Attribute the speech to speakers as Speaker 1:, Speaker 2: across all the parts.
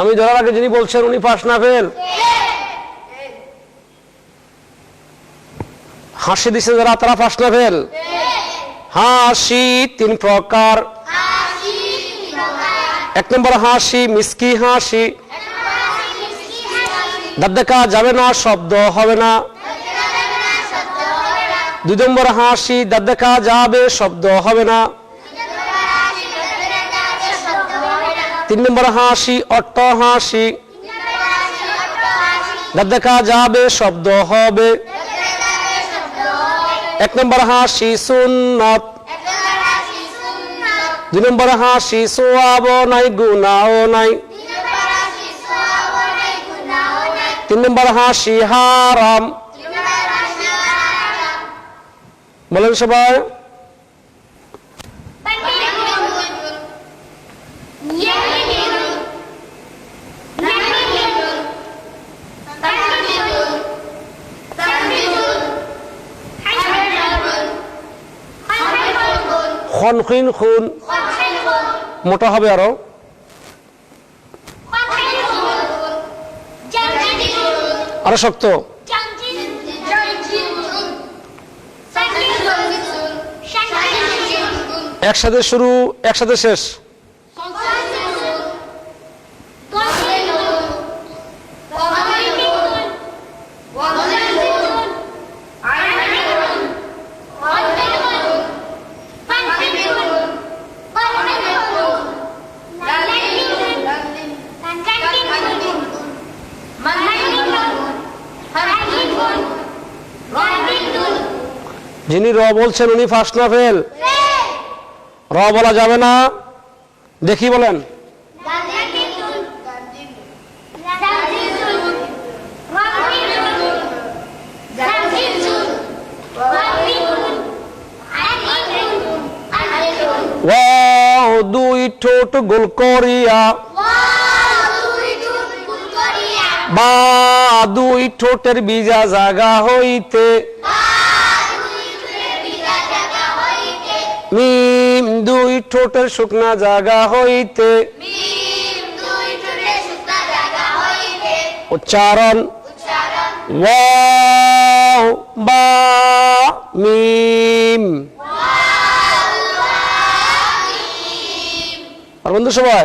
Speaker 1: আমি ধরার আগে যিনি বলছেন উনি পাস না ফেল। হাসি দিছে যারা তারা পাস না ফেল। হাসি তিন প্রকার। এক নম্বর হাসি মিসকি হাসি। দেখা যাবে না, শব্দ হবে না। দুই নম্বর হাসি দেখা যাবে, শব্দ হবে না। তিন নম্বর হাসি, অট্ট হাসি। দেখা যাবে, শব্দ হবে। এক নম্বর হাসি, সুন্নত। দুই নম্বর হাসি সোয়াব নাই গুনাও নাই। তিন নম্বর হাসি হারাম বলেন সবাই। খন খিন খুন। মোটা হবে আরও। আরও শক্ত। একসাথে শুরু একসাথে শেষ। যিনি র বলছেন উনি ফার্স্ট না ফেল র বলা যাবে না। দেখি বলেন। দুই ঠোঁট গোল করিয়া। বা দুই ঠোঁটের বিজা জাগা হইতে। মিম দুই ঠোঁটের শুকনা জাগা হইতে। উচ্চারণ। বা মিম। আর বন্ধু সবাই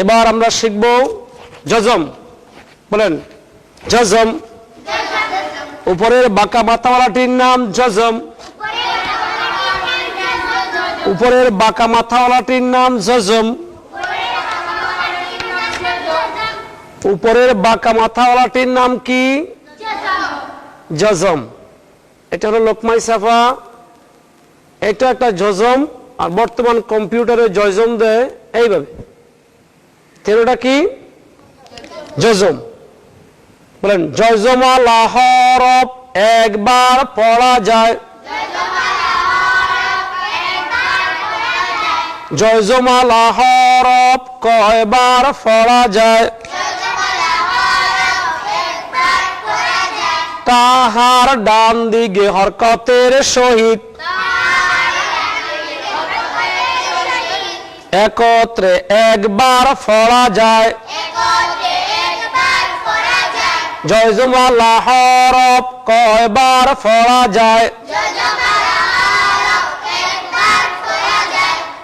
Speaker 1: এবার আমরা শিখব জজম বলেন জজম উপরের বাঁকা মাথাওয়ালাটির নাম জজম। উপরের বাঁকা মাথাওয়ালাটির নাম জজম। উপরের বাঁকা মাথাওয়ালাটির নাম কি? জজম। এটা হলো লোকমাই সাফা। এটা একটা জজম, আর বর্তমান কম্পিউটারে জজম দেয় এইভাবে। তেরোটা কি? জজম। বলেন জজমা লাহরব একবার পড়া যায়। জয়জমা লাহরব কয়বার পড়া যায়? তাহার ডান দিকে হরকতের সহিত। একত্রে একবার পড়া যায়। জয়জমা লাহরব কয়বার পড়া যায়?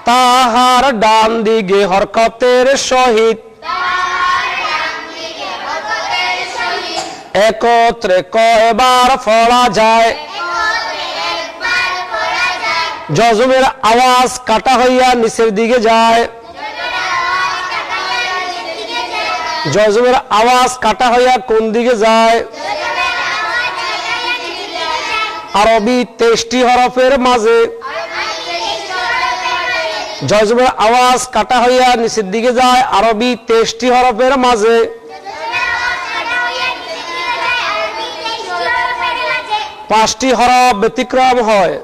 Speaker 1: তাহার ডান দিকে হরকতের সহিত। একত্রে কয়বার পড়া যায়? জজমের আওয়াজ কাটা হইয়া নিচের দিকে যায়। জজমের আওয়াজ কাটা হইয়া কোন দিকে যায়? আরবি তেইশটি হরফের মাঝে। জজমের আওয়াজ কাটা হইয়া নিচের দিকে যায়, আরবি তেইশটি হরফের মাঝে। পাঁচটি হরফ ব্যতিক্রম হয়।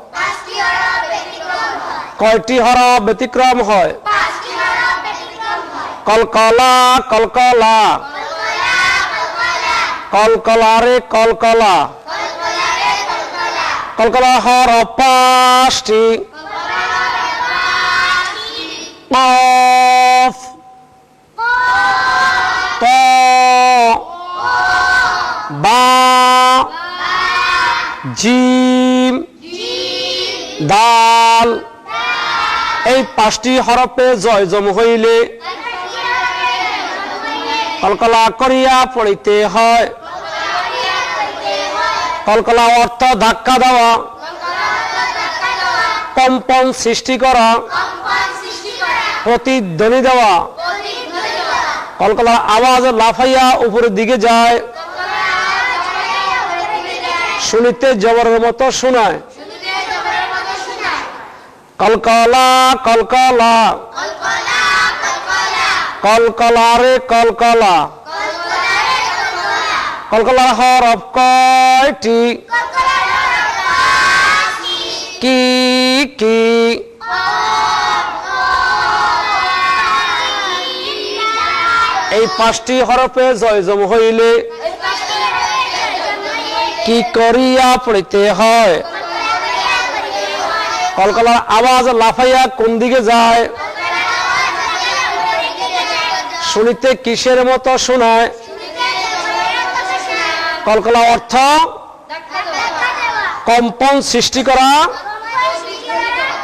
Speaker 1: কয়টি হরফ ব্যতিক্রম হয়? কলকলা কলকলা। কলকলারে কলকলা। কলকলা হর পাঁচটি। জিম। দাল। এই পাঁচটি হরফে জয়জম হইলে কলকলা করিয়া পড়িতে হয়। কলকলা অর্থ ধাক্কা দেওয়া। কম্পন সৃষ্টি করা। প্রতিধ্বনি দেওয়া। কলকলার আওয়াজ লাফাইয়া উপরের দিকে যায়। শুনিতে জবরের মতো শোনায়। কলকলা কলকলা। কলকলা রে কলকলা। কলকলার হরফ কয়টি? কি কি? এই পাঁচটি হরফে জয়জম হইলে কি করিয়া পড়িতে হয়? কলকলার আওয়াজ লাফাইয়া কোন দিকে যায়? শুনিতে কিসের মতো শোনায়? কলকলা অর্থ? কম্পন সৃষ্টি করা?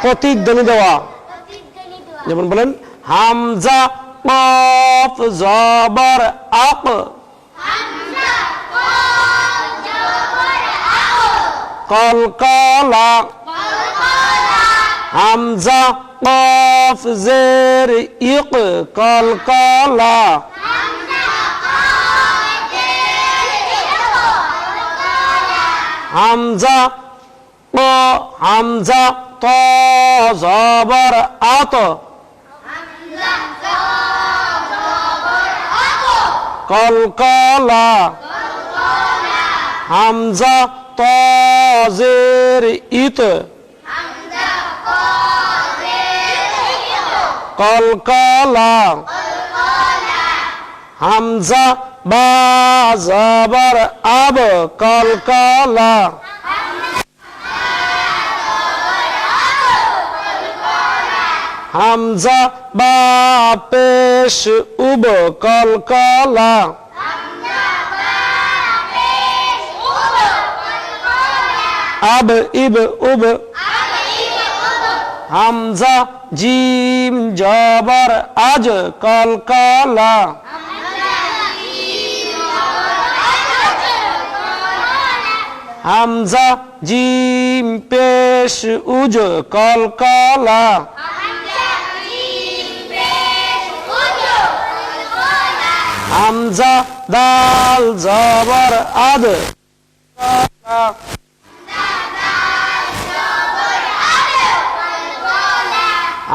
Speaker 1: প্রতিধ্বনি দেওয়া। যেমন বলেন, হামজা কফ জবর আপ। কলকলা হামজা কফ জের ইক কলকলা হামজা ক হামজা ত জবর আত। কলকলা হামজা ত জের ইত। কলকলা হামজা বা জবর আব কলকলা হামজা বা পেশ উব কলকলা আব ইব উব হামজা জিম জবর আজ কলকলা। হামজা জিম পেশ উজ কলকলা। হামজা দাল জবর আদ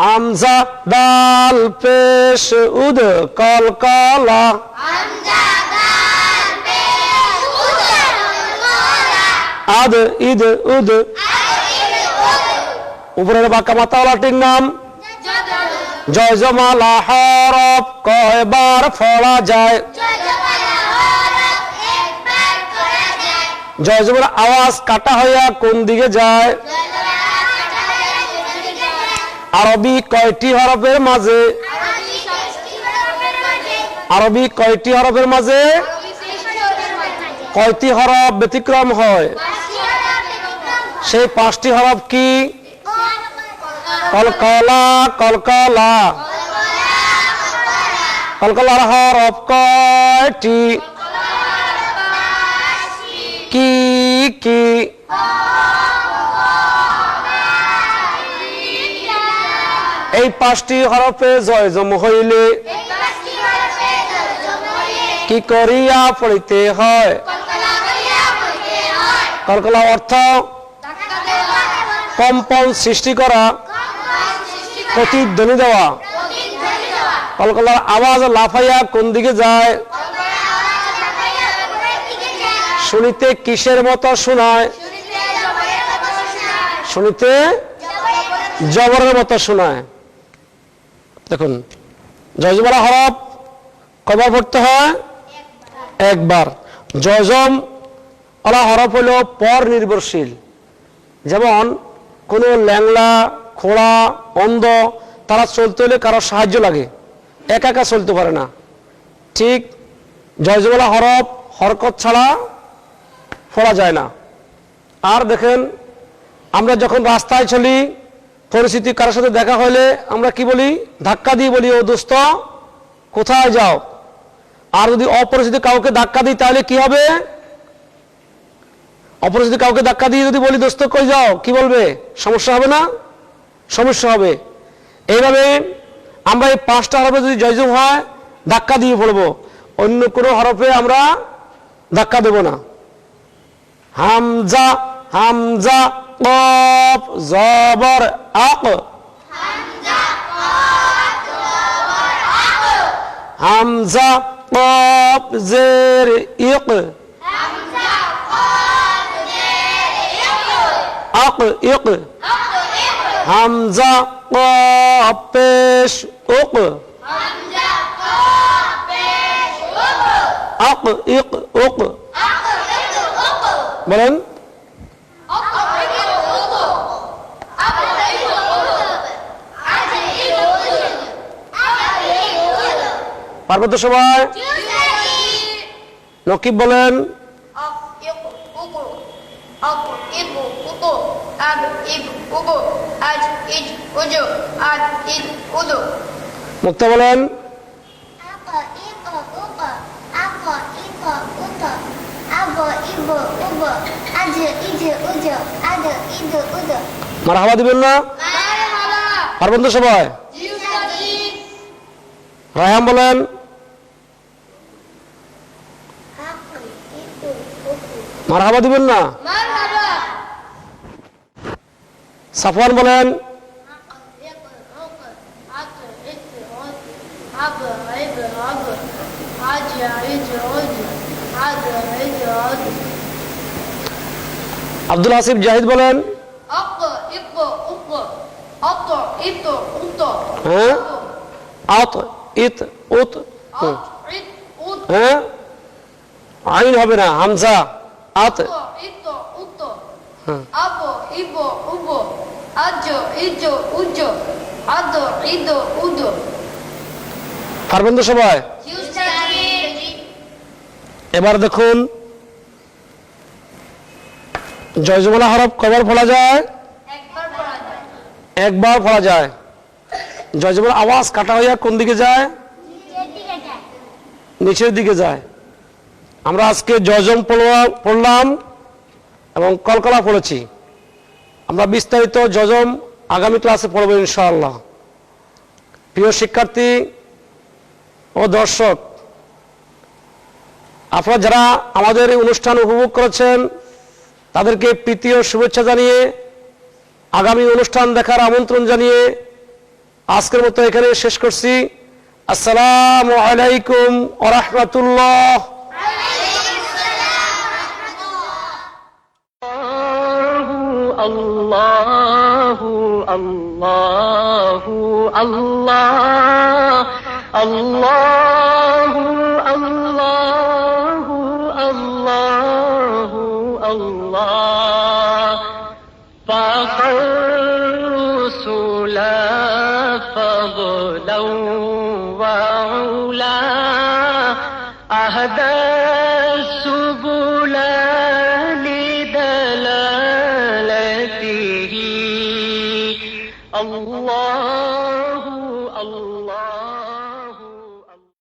Speaker 1: হামজা দাল পেশ উদ কলকলা। আদ ইদ উদ। উপরের বাঁকা মাতাওয়ালাটির নাম জয়জমালা হরফ কয়বার ফলা যায়। জয় জয়জমার আওয়াজ কাটা হইয়া কোন দিকে যায়? আরবি কয়টি হরফের মাঝে? আরবি কয়টি হরফের মাঝে? কয়টি হরফ ব্যতিক্রম হয়? সেই পাঁচটি হরফ কি? কলকলা। কলকলা কলকলার হরফ কয়টি? কি কি? এই পাঁচটি হরফে জয়জম হইলে কি করিয়া পড়িতে হয়? কলকলা অর্থ কম্পন সৃষ্টি করা, প্রতিধ্বনি দেওয়া। কলকলার আওয়াজ লাফাইয়া কোন দিকে যায়? শুনিতে কিসের মতো শোনায়? শুনিতে জবরের মতো শোনায়। দেখুন জয়জবলা হরফ কবার পড়তে হয়? একবার। জয়জম ওলা হরফ হলো পর নির্ভরশীল। যেমন, কোনো ল্যাংলা খোড়া, অন্ধ, তারা চলতে হলে কারোর সাহায্য লাগে। একা একা চলতে পারে না। ঠিক জয়জমলা হরফ হরকত ছাড়া পড়া যায় না। আর দেখেন, আমরা যখন রাস্তায় চলি পরিস্থিতি কারোর সাথে দেখা হলে আমরা কি বলি? ধাক্কা দিয়ে বলি, ও দোস্ত, কোথায় যাও? আর যদি অপরিচিত কাউকে ধাক্কা দিই, তাহলে কি হবে? অপরিচিত কাউকে ধাক্কা দিয়ে যদি বলি, দোস্ত, কই যাও? কি বলবে? সমস্যা হবে না? সমস্যা হবে। এইভাবে আমরা এই পাঁচটা হরফে যদি জয়জম হয়, ধাক্কা দিয়ে পড়ব। অন্য কোনো হরফে আমরা ধাক্কা দেব না। হামজা হামজা কফ জবর আক হামজা কফ জের ইক আক ইক হামজা কফ পেশ উক আক ইক উক বলেন পার্বত্য সবাই নকিব বলেন মুক্তা বলেন মার হাওয়া দিবেন না? পার্বত্য সবাই রায়হাম বলেন মার হাওয়া দিবেন না? সাফওয়ান বলেন আব্দুল হাসিব জাহিদ বলেন হ্যাঁ। হ্যাঁ? আইন হবে না হামজা। আত
Speaker 2: ibo, ubo, ajo, ijo, ujo, ado, ido, udo.
Speaker 1: পারবেন তো সবাই? এবার দেখুন। জয়জমালা হরফ কবার ফলা যায়?
Speaker 2: একবার পড়া যায়।
Speaker 1: একবার ফলা যায়। জয়জমালা আওয়াজ কাটা হইয়া কোন দিকে যায়। নিচের দিকে যায়। আমরা আজকে পড়লাম- পড়লাম এবং কলকলা পড়েছি। আমরা বিস্তারিত জজম আগামী ক্লাসে পড়ব ইনশাআল্লাহ। প্রিয় শিক্ষার্থী ও দর্শক, আপনারা যারা আমাদের এই অনুষ্ঠান উপভোগ করেছেন, তাদেরকে প্রীতি ও শুভেচ্ছা জানিয়ে, আগামী অনুষ্ঠান দেখার আমন্ত্রণ জানিয়ে আজকের মতো এখানে শেষ করছি। আসসালামু আলাইকুম ওরহমতুল্লাহ
Speaker 3: الله الله الله الله الله الله. الله فخر رسلا فضلا وعلا أهدى